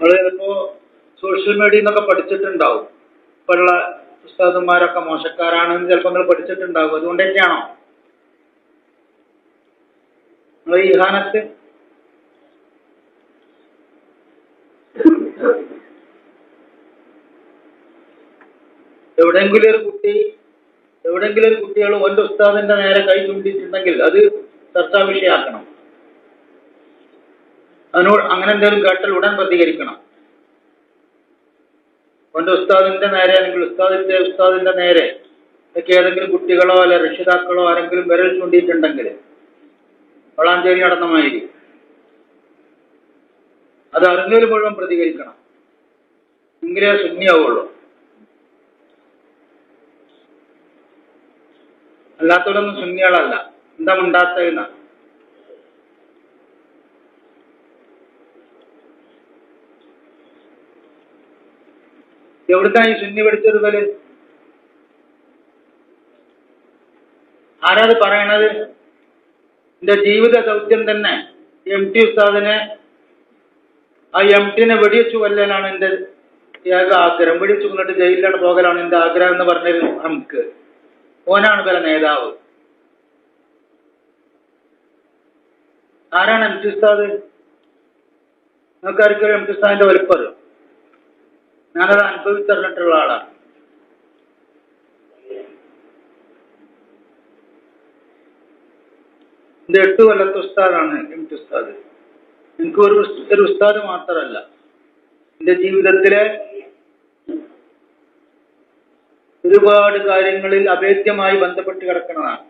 നിങ്ങൾ ചിലപ്പോ social media എന്നൊക്കെ പഠിച്ചിട്ടുണ്ടാവും. ഇപ്പോഴുള്ള ഉസ്താദന്മാരൊക്കെ മോശക്കാരാണെന്ന് ചിലപ്പോൾ നിങ്ങൾ പഠിച്ചിട്ടുണ്ടാവും. അതുകൊണ്ടൊക്കെയാണോ? നമ്മൾ ഈ ഹാനത്ത്? എവിടെയെങ്കിലും ഒരു കുട്ടി എവിടെയെങ്കിലും ഒരു കുട്ടികൾ ഒന്റെ ഉസ്താദിന്റെ നേരെ കൈ ചൂണ്ടിയിട്ടുണ്ടെങ്കിൽ അത് ചർച്ചാ വിഷയമാക്കണം. അതിനോട് അങ്ങനെ എന്തെങ്കിലും കേട്ടാൽ ഉടൻ പ്രതികരിക്കണം. കൊണ്ട് ഉസ്താദിന്റെ നേരെ അല്ലെങ്കിൽ ഉസ്താദിന്റെ ഉസ്താദിന്റെ നേരെ ഒക്കെ ഏതെങ്കിലും കുട്ടികളോ അല്ലെ രക്ഷിതാക്കളോ ആരെങ്കിലും വിരൽ ചൂണ്ടിയിട്ടുണ്ടെങ്കിൽ വളാഞ്ചേരി മാതിരി അത് അറിഞ്ഞൊരു മുഴുവൻ പ്രതികരിക്കണം. എങ്കിലേ ശൂന്യാവുള്ളൂ അല്ലാത്തവരൊന്നും ശൂന്യകളല്ല എന്താ മിണ്ടാത്തതെന്ന? എവിടുന്നാ ഈ പഠിച്ചത് ഇവർ ആരാത് പറയണത്? എന്റെ ജീവിത ദൗത്യം തന്നെ എം ടി ഉസ്താദിനെ ആ എം ടിനെ വെടിവെച്ചു കൊല്ലാനാണ് എന്റെ ആഗ്രഹം. വെടിവെച്ചു കൊണ്ടിട്ട് ജയിലിലാണ് പോകലാണ് എന്റെ ആഗ്രഹം എന്ന് പറഞ്ഞത് നമുക്ക്. ഓനാണ് പല നേതാവ്. ആരാണ് എം ടി ഉസ്താദ്? നിങ്ങൾക്കാർക്കും എം ടി ഉസ്താദിന്റെ വലിപ്പം ഞാനത് അനുഭവിച്ചറിഞ്ഞിട്ടുള്ള ആളാണ്. എന്റെ എട്ട് കൊല്ലത്തെ ഉസ്താദാണ് എം ഉസ്താദ്. എനിക്ക് ഒരു ഒരു ഉസ്താദ് മാത്രമല്ല എന്റെ ജീവിതത്തിലെ ഒരുപാട് കാര്യങ്ങളിൽ അഭേദ്യമായി ബന്ധപ്പെട്ട് കിടക്കുന്നതാണ്.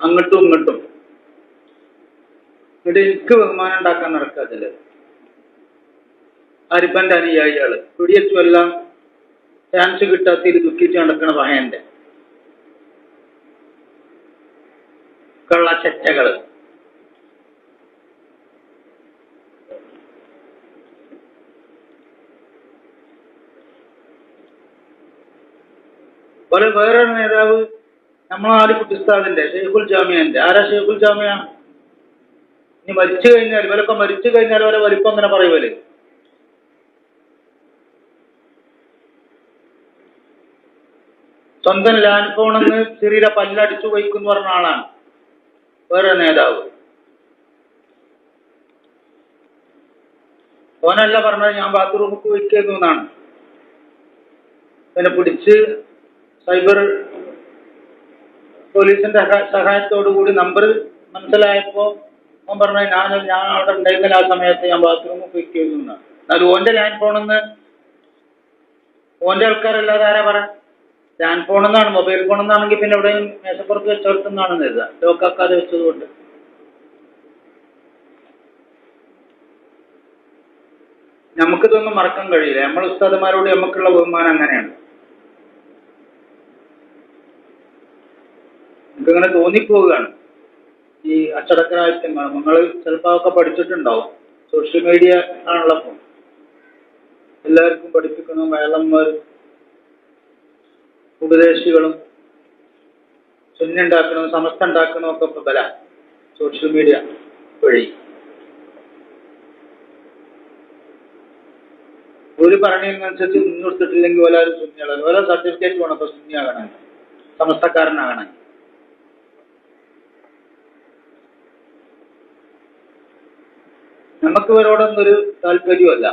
അങ്ങോട്ടും ഇങ്ങോട്ടും. എന്നിട്ട് എനിക്ക് ബഹുമാനം ഉണ്ടാക്കാൻ നടക്കാതില്ല അരിപ്പന്റെ അനുയായികൾ പിടിയറ്റും എല്ലാം ചാൻസ് കിട്ടാത്ത ഇത് ദുഃഖിച്ച് നടക്കണ പഹയന്റെ. കള്ളച്ചറ്റകൾ. പോലെ വേറൊരു നേതാവ് നമ്മളെ ആലിക്കുട്ടി ഉസ്താദിന്റെ ഷെയ്ഖുൽ ജാമിയന്റെ. ആരാ ഷെയ്ഖുൽ ജാമിയ? ഇനി മരിച്ചു കഴിഞ്ഞാൽ ഇവരൊക്കെ മരിച്ചു കഴിഞ്ഞാൽ അവരെ വലിപ്പം അങ്ങനെ പറയുമല്ലേ സ്വന്തം ലാൻഡ് ഫോണെന്ന് ചെറിയ പല്ലടിച്ചു വയ്ക്കുന്നു പറഞ്ഞ ആളാണ്. വേറെ നേതാവ്. ഓനല്ല പറഞ്ഞത് ഞാൻ ബാത്റൂമിക്ക് വയ്ക്കുന്നു എന്നാണ്. പിന്നെ പിടിച്ച് സൈബർ പോലീസിന്റെ സഹാ- സഹായത്തോടു കൂടി നമ്പർ മനസ്സിലായപ്പോ അവൻ പറഞ്ഞു ഞാൻ ഞാൻ അവിടെ ഉണ്ടായിരുന്നില്ല ആ സമയത്ത് ഞാൻ ബാത്റൂമിൽ വയ്ക്കുന്നു എന്നാണ്. എന്നാലും ഓന്റെ ലാൻഡ് ഫോണെന്ന് ഓന്റെ ആൾക്കാരല്ലാതെ ആരാ പറ ലാൻഡ് ഫോൺ എന്നാണ് മൊബൈൽ ഫോൺ എന്നാണെങ്കിൽ പിന്നെ എവിടെയും മേശപ്പുറത്ത് വെച്ചോടത്തുനിന്നാണ് എഴുതുക ലോക്കാക്കാതെ വെച്ചതുകൊണ്ട്. നമുക്കിതൊന്നും മറക്കാൻ കഴിയില്ല. നമ്മൾ ഉസ്താദന്മാരോട് നമുക്കുള്ള ബഹുമാനം അങ്ങനെയാണ്. നമുക്കിങ്ങനെ തോന്നിപ്പോവുകയാണ്. ഈ അച്ചടക്കരാഹിത്യങ്ങൾ നിങ്ങൾ ചിലപ്പോൾ ഒക്കെ പഠിച്ചിട്ടുണ്ടാവും. സോഷ്യൽ മീഡിയ ആണല്ലോ എല്ലാവർക്കും പഠിപ്പിക്കണം വേളന്മാർ ഉപദേശികളും സുന്നുണ്ടാക്കണം സമസ്ത ഉണ്ടാക്കണം ഒക്കെ ഇപ്പൊ ബല സോഷ്യൽ മീഡിയ വഴി. ഒരു പറഞ്ഞതിനനുസരിച്ച് നിന്നെടുത്തിട്ടില്ലെങ്കിൽ ഓരോ സുന്നികളാണ് ഓരോ സർട്ടിഫിക്കറ്റ് വേണം അപ്പൊ സുന്നിയാകണം. സമസ്തക്കാരനാകണം. നമുക്ക് ഇവരോടൊന്നൊരു താല്പര്യമല്ല.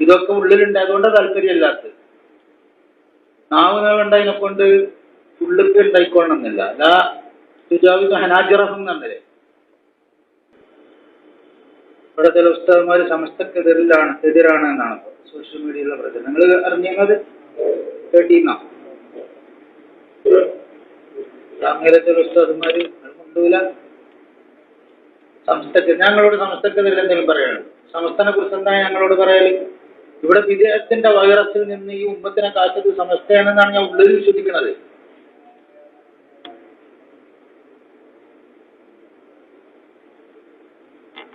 ഇതൊക്കെ ഉള്ളിലുണ്ട് അതുകൊണ്ട് താല്പര്യമില്ലാത്തത്. നാവ് നീളുണ്ടതിനെ കൊണ്ട് ഉള്ളിക്ക് ഉണ്ടായിക്കൊള്ളണമെന്നില്ല. അതാ സുജാവിക്ക് ഹനാജറഹം എന്നല്ലേ? ഇവിടെ ചില ഉസ്താദന്മാർ സമസ്തക്കെതിരിലാണ് എതിരാണ് എന്നാണ് സോഷ്യൽ മീഡിയയിലുള്ള പ്രചരണം. നിങ്ങൾ അറിഞ്ഞത് കേട്ടിന്നാ അങ്ങനെ ചില ഉസ്താദന്മാര് കൊണ്ടുപോല സമസ്തക്ക് ഞങ്ങളോട് സമസ്തക്കെതിരെ എന്തെങ്കിലും പറയാനുള്ളൂ സമസ്തനെ കുറിച്ച് എന്താ ഞങ്ങളോട് പറയൽ? ഇവിടെ വിദേഹത്തിന്റെ വൈറസിൽ നിന്ന് ഈ ഉമ്മത്തിനെ കാത്തത് സമസ്തയാണെന്നാണ് ഞാൻ ഉള്ളിൽ വിശ്വസിക്കുന്നത്.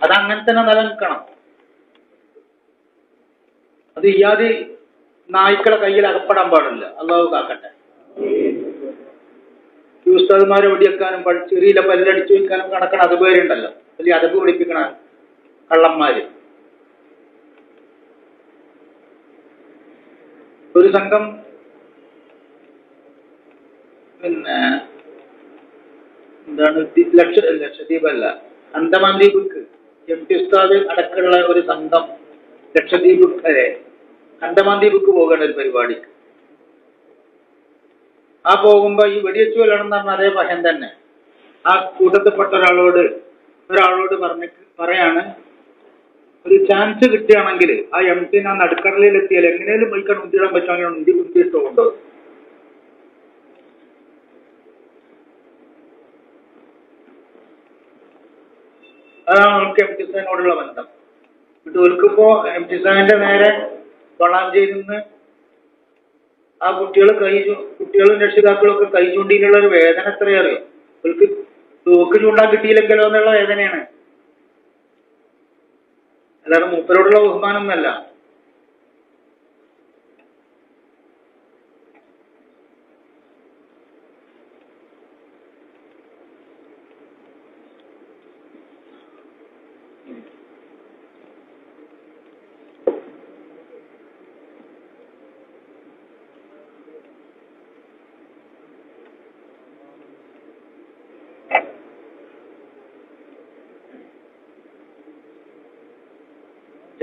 അത് അങ്ങനെ തന്നെ നിലനിൽക്കണം. അത് ഇയാതി നായ്ക്കളെ കയ്യിൽ അകപ്പെടാൻ പാടില്ല. അള്ളാഹു കാക്കട്ടെ. ഉസ്താദുമാരെ ചെറിയ പ- ചെറിയിലെ പല്ലടിച്ചു വയ്ക്കാനും കണക്കണ അത് പേരുണ്ടല്ലോ അല്ലെങ്കിൽ അതപ്പ് പിടിപ്പിക്കണ കള്ളന്മാര്. ഒരു സംഘം പിന്നെ എന്താണ് ലക്ഷ ലക്ഷദ്വീപ് അല്ല അന്തമാൻ ദ്വീപിക്ക് എം ടി ഉസ്താദ് അടക്കമുള്ള ഒരു സംഘം ലക്ഷദ്വീപ് വരെ അന്തമാൻ ദ്വീപിക്ക് പോകേണ്ട ഒരു പരിപാടി. ആ പോകുമ്പോ ഈ വെടിവെച്ച് കൊല്ലണമെന്ന് പറഞ്ഞ അതേ ഭയം തന്നെ. ആ കൂട്ടത്തിൽപ്പെട്ട ഒരാളോട് ഒരാളോട് പറഞ്ഞ പറയാണ് ഒരു ചാൻസ് കിട്ടുകയാണെങ്കിൽ ആ എം ടി ആ നടുക്കടലിൽ എത്തിയാൽ എങ്ങനെയും ബൈക്കാൻ ഉന്തിടാൻ പറ്റുമെങ്കിൽ ഉന്തി ഉന്തിയിട്ട് കൊണ്ടോ. അതാണ് അവർക്ക് എം ടി സാഹിനോടുള്ള ബന്ധം. എന്നിട്ട് ഓൽക്കിപ്പോ എം ടി സാഹിന്റെ നേരെ വളാഞ്ചേരി നിന്ന് ആ കുട്ടികൾ കൈ കുട്ടികളും രക്ഷിതാക്കളും ഒക്കെ കൈ ചൂണ്ടിയിലുള്ള ഒരു വേദന എത്രയറിയോ അവർക്ക് തൂക്ക് ചൂണ്ടാൻ കിട്ടിയില്ലെങ്കിലോ എന്നുള്ള വേദനയാണ്. അല്ലാതെ മൂപ്പരോടുള്ള ബഹുമാനം എന്നല്ല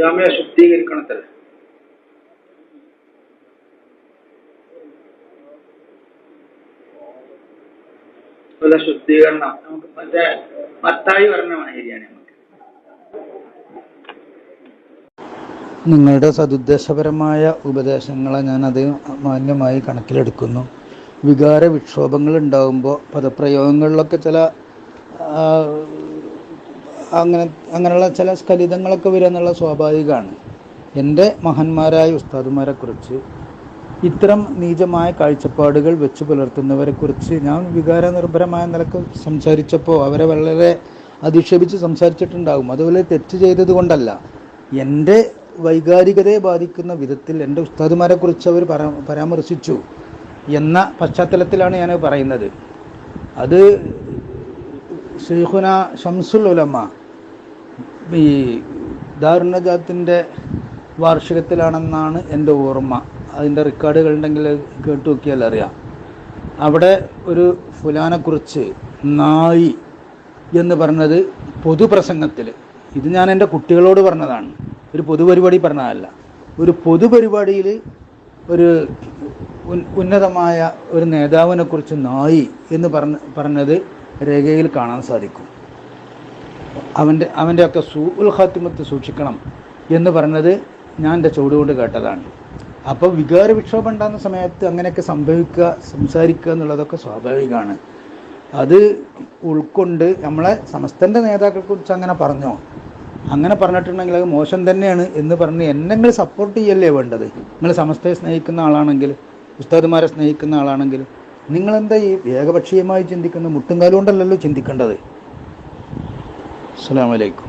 ജാമ്യ ശുദ്ധീകരിക്കണത്തല്ല ശുദ്ധീകരണം നമുക്ക് മറ്റേ മത്തായി പറഞ്ഞ മാതിരിയാണ് നിങ്ങളുടെ സതുദ്ദേശപരമായ ഉപദേശങ്ങളെ ഞാൻ അത് മാന്യമായി കണക്കിലെടുക്കുന്നു. വികാര വിക്ഷോഭങ്ങൾ ഉണ്ടാകുമ്പോൾ പദപ്രയോഗങ്ങളിലൊക്കെ ചില അങ്ങനെ അങ്ങനെയുള്ള ചില സ്ഖലിതങ്ങളൊക്കെ വരിക എന്നുള്ള സ്വാഭാവികമാണ്. എന്റെ മഹാന്മാരായ ഉസ്താദുമാരെക്കുറിച്ച് ഇത്തരം നീചമായ കാഴ്ചപ്പാടുകൾ വെച്ച് പുലർത്തുന്നവരെക്കുറിച്ച് ഞാൻ വികാര നിർഭരമായ നിലയ്ക്ക് സംസാരിച്ചപ്പോൾ അവരെ വളരെ അധിക്ഷേപിച്ച് സംസാരിച്ചിട്ടുണ്ടാകും. അതുപോലെ തെറ്റ് ചെയ്തത് കൊണ്ടല്ല. എന്റെ വൈകാരികതയെ ബാധിക്കുന്ന വിധത്തിൽ എന്റെ ഉസ്താദുമാരെക്കുറിച്ച് അവർ പരാ പരാമർശിച്ചു എന്ന പശ്ചാത്തലത്തിലാണ് ഞാൻ പറയുന്നത്. അത് ഷെയ്ഖുന ഷംസുൽ ഉലമ ഈ ദാരുണജാത്തിന്റെ വാർഷികത്തിലാണെന്നാണ് എന്റെ ഓർമ്മ. അതിന്റെ റെക്കോർഡുകൾ ഉണ്ടെങ്കിൽ കേട്ട് നോക്കിയാൽ അറിയാം. അവിടെ ഒരു ഫുലാനെക്കുറിച്ച് നായി എന്ന് പറഞ്ഞത് പൊതുപ്രസംഗത്തിൽ. ഇത് ഞാൻ എന്റെ കുട്ടികളോട് പറഞ്ഞതാണ്. ഒരു പൊതുപരിപാടി പറഞ്ഞതല്ല. ഒരു പൊതുപരിപാടിയിൽ ഒരു ഉന്നതമായ ഒരു നേതാവിനെക്കുറിച്ച് നായി എന്ന് പറഞ്ഞ പറഞ്ഞത് രേഖയിൽ കാണാൻ സാധിക്കും. അവന്റെ അവന്റെ ഒക്കെ സൂ ഉൽ ഖാത്തിമത്ത് സൂക്ഷിക്കണം എന്ന് പറഞ്ഞത് ഞാൻ എന്റെ ചുവടുകൊണ്ട് കേട്ടതാണ്. അപ്പോൾ വികാര വിക്ഷോഭം ഉണ്ടാകുന്ന സമയത്ത് അങ്ങനെയൊക്കെ സംഭവിക്കുക സംസാരിക്കുക എന്നുള്ളതൊക്കെ സ്വാഭാവികമാണ്. അത് ഉൾക്കൊണ്ട് നമ്മളെ സമസ്തന്റെ നേതാക്കളെ കുറിച്ച് അങ്ങനെ പറഞ്ഞോ? അങ്ങനെ പറഞ്ഞിട്ടുണ്ടെങ്കിൽ അത് മോശം തന്നെയാണ് എന്ന് പറഞ്ഞ് എന്നെ നിങ്ങൾ സപ്പോർട്ട് ചെയ്യല്ലേ വേണ്ടത്? നിങ്ങൾ സമസ്തയെ സ്നേഹിക്കുന്ന ആളാണെങ്കിൽ ഉസ്താദ്മാരെ സ്നേഹിക്കുന്ന ആളാണെങ്കിൽ നിങ്ങളെന്താ ഈ ഏകപക്ഷീയമായി ചിന്തിക്കുന്ന മുട്ടും കാലുകൊണ്ടല്ലല്ലോ ചിന്തിക്കേണ്ടത്? السلام عليكم.